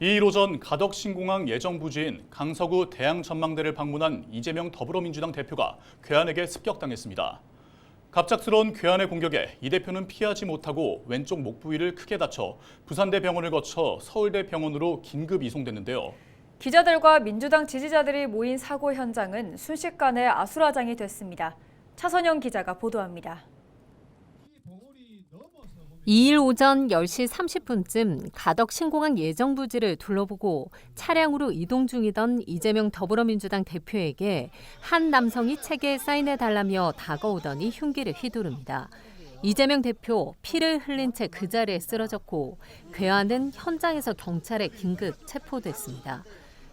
2일 오전 가덕 신공항 예정 부지인 강서구 대양전망대를 방문한 이재명 더불어민주당 대표가 괴한에게 습격당했습니다. 갑작스러운 괴한의 공격에 이 대표는 피하지 못하고 왼쪽 목 부위를 크게 다쳐 부산대 병원을 거쳐 서울대 병원으로 긴급 이송됐는데요. 기자들과 민주당 지지자들이 모인 사고 현장은 순식간에 아수라장이 됐습니다. 차선영 기자가 보도합니다. 2일 오전 10시 30분쯤 가덕 신공항 예정 부지를 둘러보고 차량으로 이동 중이던 이재명 더불어민주당 대표에게 한 남성이 책에 사인해 달라며 다가오더니 흉기를 휘두릅니다. 이재명 대표 피를 흘린 채 그 자리에 쓰러졌고 괴한은 현장에서 경찰에 긴급 체포됐습니다.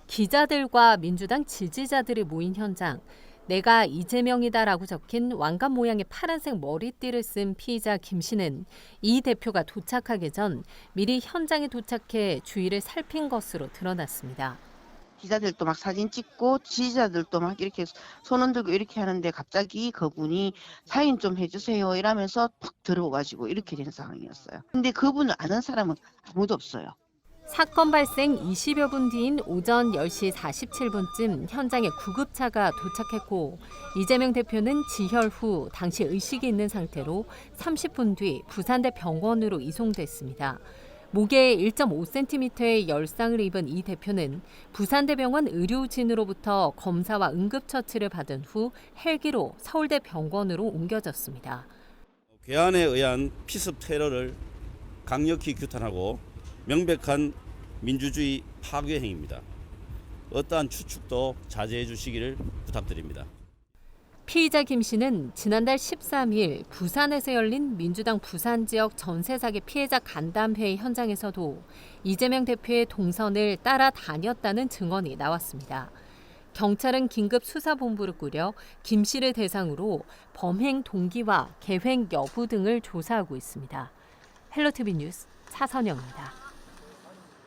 기자들과 민주당 지지자들이 모인 현장 내가 이재명이다라고 적힌 왕관 모양의 파란색 머리띠를 쓴 피의자 김 씨는 이 대표가 도착하기 전 미리 현장에 도착해 주위를 살핀 것으로 드러났습니다. 기자들도 막 사진 찍고 지지자들도 막 이렇게 손 흔들고 이렇게 하는데 갑자기 그분이 사인 좀 해주세요 이러면서 팍 들어와가지고 이렇게 된 상황이었어요. 근데 그분을 아는 사람은 아무도 없어요. 사건 발생 20여 분 뒤인 오전 10시 47분쯤 현장에 구급차가 도착했고 이재명 대표는 지혈 후 당시 의식이 있는 상태로 30분 뒤 부산대 병원으로 이송됐습니다. 목에 1.5cm의 열상을 입은 이 대표는 부산대병원 의료진으로부터 검사와 응급처치를 받은 후 헬기로 서울대 병원으로 옮겨졌습니다. 괴한에 의한 피습 테러를 강력히 규탄하고 명백한 민주주의 파괴 행위입니다. 어떠한 추측도 자제해 주시기를 부탁드립니다. 피의자 김 씨는 지난달 13일 부산에서 열린 민주당 부산 지역 전세 사기 피해자 간담회 현장에서도 이재명 대표의 동선을 따라다녔다는 증언이 나왔습니다. 경찰은 긴급 수사본부를 꾸려 김 씨를 대상으로 범행 동기와 계획 여부 등을 조사하고 있습니다. 헬로티비 뉴스 차선영입니다.